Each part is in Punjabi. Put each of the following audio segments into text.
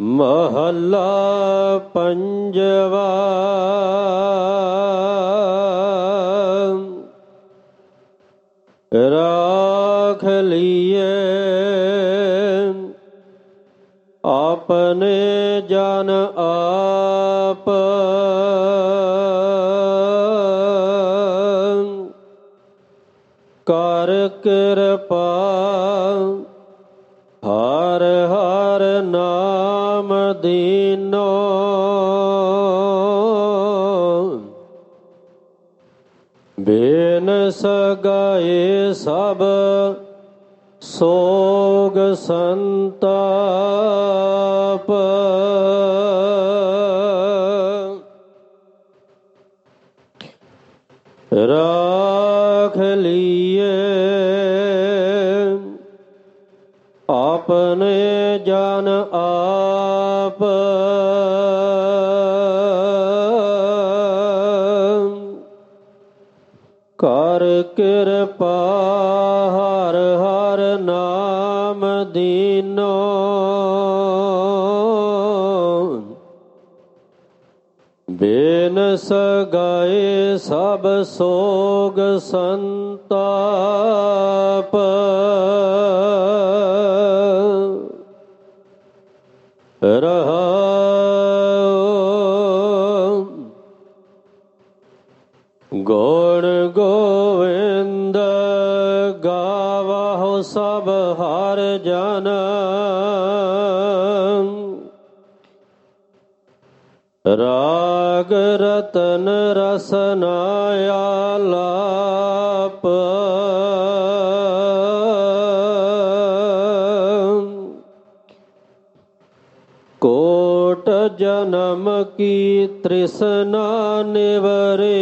ਮਹੱਲਾ ਪੰਜਵਾ। ਰਾਖ ਲਈਏ ਆਪਣੇ ਜਨ ਆਪ। ਕਰ ਕਿਰਪਾ ਨਾਮ ਦੀਨੋ। ਬੇਨ ਸਗਾਏ ਸਭ ਸੋਗ ਸੰਤਾਪ। ਰਾਖ ਲਈਏ ਆਪਣੇ ਜਨ ਆਪ। ਕਰ ਕਿਰਪਾ ਹਰ ਹਰ ਨਾਮ ਦੀਨੋ। ਬੇਨ ਸਗਾਏ ਸਭ ਸੋਗ ਸੰਤਾਪ। ਰਹਾ ਗੁਣ ਗੋਵਿੰਦ ਗਾਵਹੁ ਸਭ ਹਰ ਜਨ ਰਾਗ ਰਤਨ ਰਸਨਾ ਆਲਾਪ ਕੋਟ ਜਨਮ ਕੀ ਤ੍ਰਿਸ਼ਨਾ ਨਿਵਰੇ।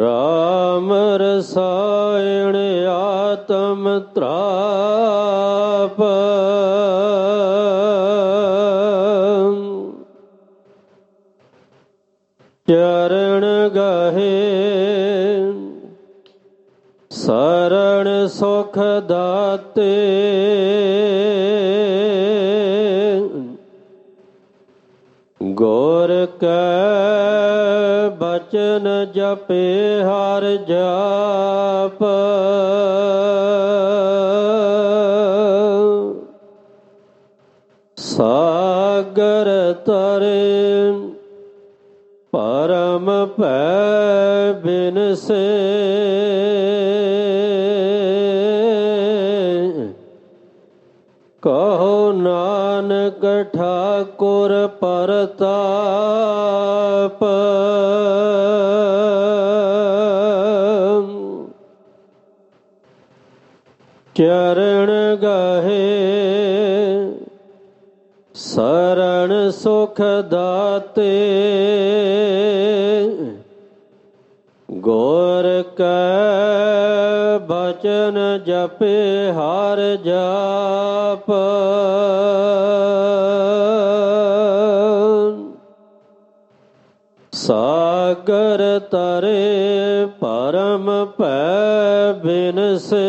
ਰਾਮ ਰਸਾਇਣ ਆਤਮ ਤ੍ਰਾਪ। ਚਰਨ ਗਹੇ। ਸਰ ਸਰਣ ਸੁਖ ਦਾਤੇ। ਗੁਰ ਕੈ ਬਚਨ ਜਪੇ ਹਰ ਜਾਪ। ਸਾਗਰ ਤਰੇ ਪਰਮ ਭੈ ਬਿਨਸੇ ਕਹੋ ਨਾਨਕ ਠਾਕੁਰ ਪਰਤਾਪ ਚਰਨ ਗਹੇ ਸਰਣ ਸੁਖ ਦਾਤੇ ਗੁਰ ਕੈ ਬਚਨ ਜਪੇ ਹਰ ਜਾਪ। ਸਾਗਰ ਤਰੇ ਪਰਮ ਭੈ ਬਿਨਸੇ।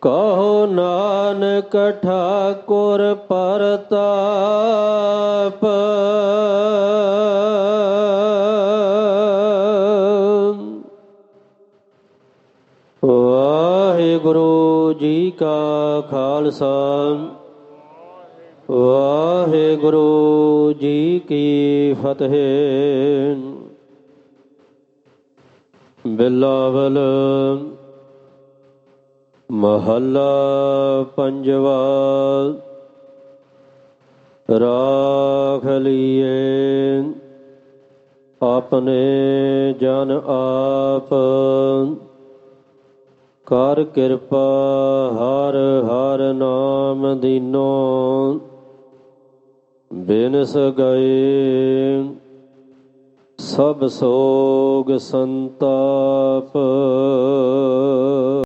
ਕਹੋ ਨਾਨਕ ਠਾਕੁਰ ਪਰਤਾਪ। ਕਾ ਖਾਲਸਾ। ਵਾਹਿਗੁਰੂ ਜੀ ਕੀ ਫਤਿਹ। ਬਿਲਾਵਲ ਮਹੱਲਾ ਪੰਜਵਾ। ਰਾਖ ਲਈਏ ਆਪਣੇ ਜਨ ਆਪ। ਕਰ ਕਿਰਪਾ ਹਰ ਹਰ ਨਾਮ ਦੀਨੋ। ਬਿਨਸ ਗਏ ਸਭ ਸੋਗ ਸੰਤਾਪ।